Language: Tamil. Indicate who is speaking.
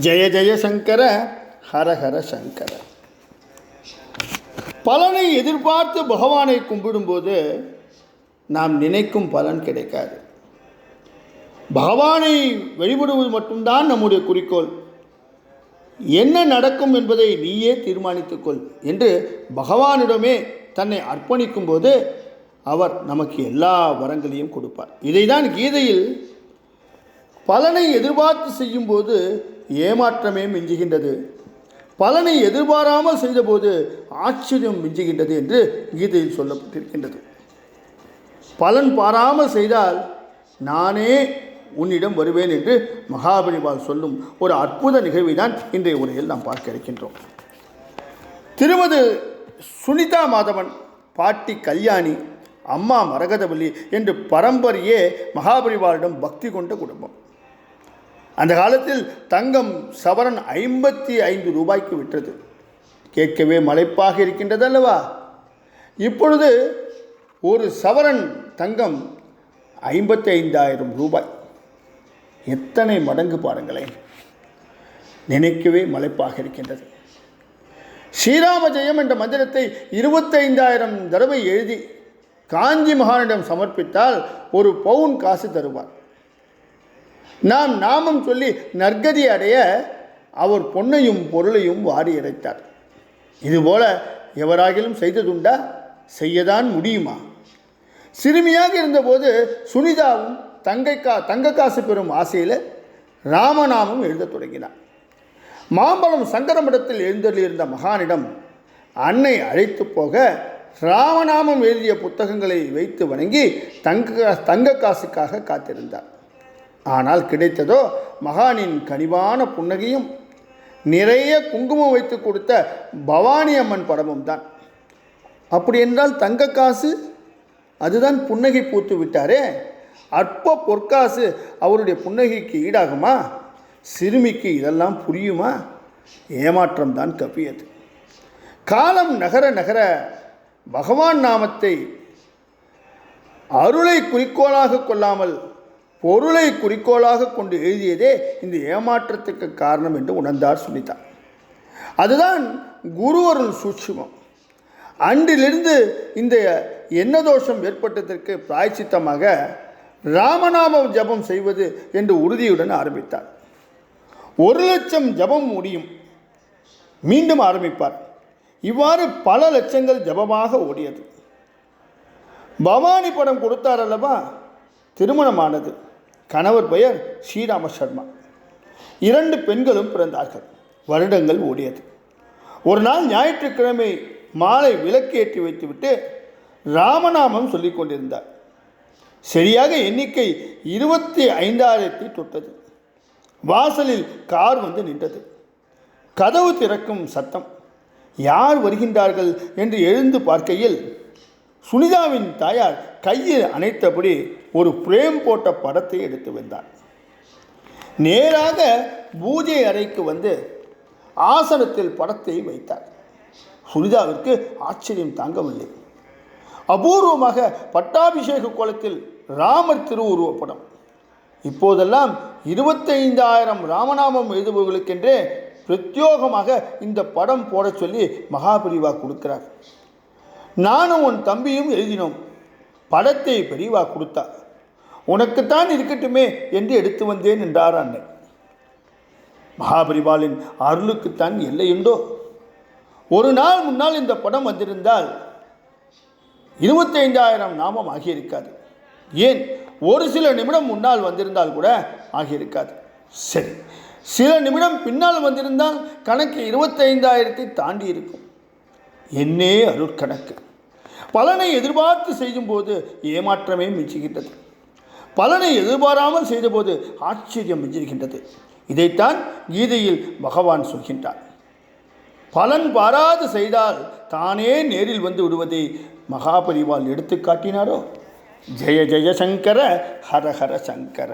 Speaker 1: ஜெய ஜெய சங்கர ஹர ஹர சங்கர. பலனை எதிர்பார்த்து பகவானை கும்பிடும்போது நாம் நினைக்கும் பலன் கிடைக்காது. பகவானை வழிபடுவது மட்டும்தான் நம்முடைய குறிக்கோள். என்ன நடக்கும் என்பதை நீயே தீர்மானித்துக்கொள் என்று பகவானிடமே தன்னை அர்ப்பணிக்கும் போது அவர் நமக்கு எல்லா வரங்களையும் கொடுப்பார். இதைதான் கீதையில் பலனை எதிர்பார்த்து செய்யும்போது ஏமாற்றமே மிஞ்சுகின்றது. பலனை எதிர்பாராமல் செய்தபோது ஆச்சரியம் மிஞ்சுகின்றது என்று கீதையில் சொல்லப்பட்டிருக்கின்றது. பலன் பாராமல் செய்தால் நானே உன்னிடம் வருவேன் என்று மகாபலிபால் சொல்லும் ஒரு அற்புத நிகழ்வை தான் இன்றைய உரையில் நாம் பார்க்க இருக்கின்றோம். திருமது சுனிதா மாதவன் பாட்டி கல்யாணி அம்மா மரகதவல்லி என்று பரம்பரையே மகாபலிபாலிடம் பக்தி கொண்ட குடும்பம். அந்த காலத்தில் தங்கம் சவரன் ஐம்பத்தி ஐந்து ரூபாய்க்கு விற்றது. கேட்கவே மலைப்பாக இருக்கின்றது அல்லவா இப்பொழுது ஒரு சவரன் தங்கம் ஐம்பத்தி ஐந்தாயிரம் ரூபாய். எத்தனை மடங்கு பாருங்களேன். நினைக்கவே மலைப்பாக இருக்கின்றது. ஸ்ரீராம ஜெயம் என்ற மந்திரத்தை இருபத்தைந்தாயிரம் தடவை எழுதி காஞ்சி மகானிடம் சமர்ப்பித்தால் ஒரு பவுன் காசு தருவார். நாம் நாமம் சொல்லி நற்கதி அடைய அவர் பொன்னையும் பொருளையும் வாரி இறைத்தார். இதுபோல எவராகிலும் செய்ததுண்டா? செய்யதான் முடியுமா? சிறுமியாக இருந்தபோது சுனிதாவும் தங்கை கா தங்க காசு பெறும் ஆசையில் ராமநாமம் எழுதத் தொடங்கினார். மாம்பழம் சங்கரமடத்தில் எழுந்தருளியிருந்த மகானிடம் அன்னை அழைத்து போக ராமநாமம் எழுதிய புத்தகங்களை வைத்து வணங்கி தங்க தங்க காசுக்காக காத்திருந்தார். ஆனால் கிடைத்ததோ மகானின் கனிவான புன்னகையும் நிறைய குங்குமம் வைத்து கொடுத்த பவானி அம்மன் படமும் தான். அப்படி என்றால் தங்க காசு? அதுதான் புன்னகை பூத்து விட்டாரே. அற்ப பொற்காசு அவருடைய புன்னகைக்கு ஈடாகுமா? சிறுமிக்கு இதெல்லாம் புரியுமா? ஏமாற்றம் தான் கப்பியது காலம் நகர நகர பகவான் நாமத்தை அருளை குறிக்கோளாக கொள்ளாமல் பொருளை குறிக்கோளாக கொண்டு எழுதியதே இந்த ஏமாற்றத்துக்கு காரணம் என்று உணர்ந்தார் சுனிதா. அதுதான் குருவருள் சூட்சுமம். அன்றிலிருந்து இந்த என்ன தோஷம் ஏற்பட்டதற்கு பிராய்ச்சித்தமாக ராமநாம ஜபம் செய்வது என்று உறுதியுடன் ஆரம்பித்தார். ஒரு லட்சம் ஜபம் முடியும். மீண்டும் ஆரம்பிப்பார். இவ்வாறு பல லட்சங்கள் ஜபமாக ஓடியது. பவானி படம் கொடுத்தார் அல்லவா? திருமணமானது. கணவர் பெயர் ஸ்ரீராம சர்மா. இரண்டு பெண்களும் பிறந்தார்கள். வருடங்கள் ஓடியது. ஒரு நாள் ஞாயிற்றுக்கிழமை மாலை விளக்கேற்றி வைத்துவிட்டு ராமநாமம் சொல்லிக் கொண்டிருந்தார். சரியாக எண்ணிக்கை இருபத்தி ஐந்தாயிரத்தை தொட்டது. வாசலில் கார் வந்து நின்றது. கதவு திறக்கும் சத்தம் யார் வருகின்றார்கள்? என்று எழுந்து பார்க்கையில் சுனிதாவின் தாயார் கையில் அணைத்தபடி ஒரு பிரேம் போட்ட படத்தை எடுத்து வந்தார். நேராக பூஜை அறைக்கு வந்து ஆசனத்தில் படத்தை வைத்தார். சுனிதாவிற்கு ஆச்சரியம் தாங்கவில்லை. அபூர்வமாக பட்டாபிஷேக கோலத்தில் ராமர் திருவுருவ படம். இப்போதெல்லாம் இருபத்தைந்தாயிரம் ராமநாமம் எழுதுபவர்களுக்கென்றே பிரத்யோகமாக இந்த படம் போடச் சொல்லி மகாபிரிவா கொடுக்கிறார். நானும் உன் தம்பியும் எழுதினோம். படத்தை பெரியவா கொடுத்தா. உனக்குத்தான் இருக்கட்டுமே என்று எடுத்து வந்தேன் என்றார் அன்னை மகாபரிவாளின் அருளுக்குத்தான் எல்லையுண்டோ ஒரு நாள் முன்னால் இந்த படம் வந்திருந்தால் இருபத்தைந்தாயிரம் நாமம் ஆகியிருக்காது. ஏன்? ஒரு சில நிமிடம் முன்னால் வந்திருந்தால் கூட ஆகியிருக்காது. சரி சில நிமிடம் பின்னால் வந்திருந்தால் கணக்கு இருபத்தைந்தாயிரத்தை தாண்டி இருக்கும். என்னே அருட்கணக்கு பலனை எதிர்பார்த்து செய்யும்போது ஏமாற்றமே மிஞ்சுகின்றது. பலனை எதிர்பாராமல் செய்தபோது ஆச்சரியம் மிஞ்சிருக்கின்றது இதைத்தான் கீதையில் பகவான் சொல்கின்றார். பலன் பாராது செய்தால் தானே நேரில் வந்து விடுவதை மகாபரிவால் எடுத்து காட்டினாரோ? ஜெய ஜெய சங்கர ஹர ஹர சங்கர.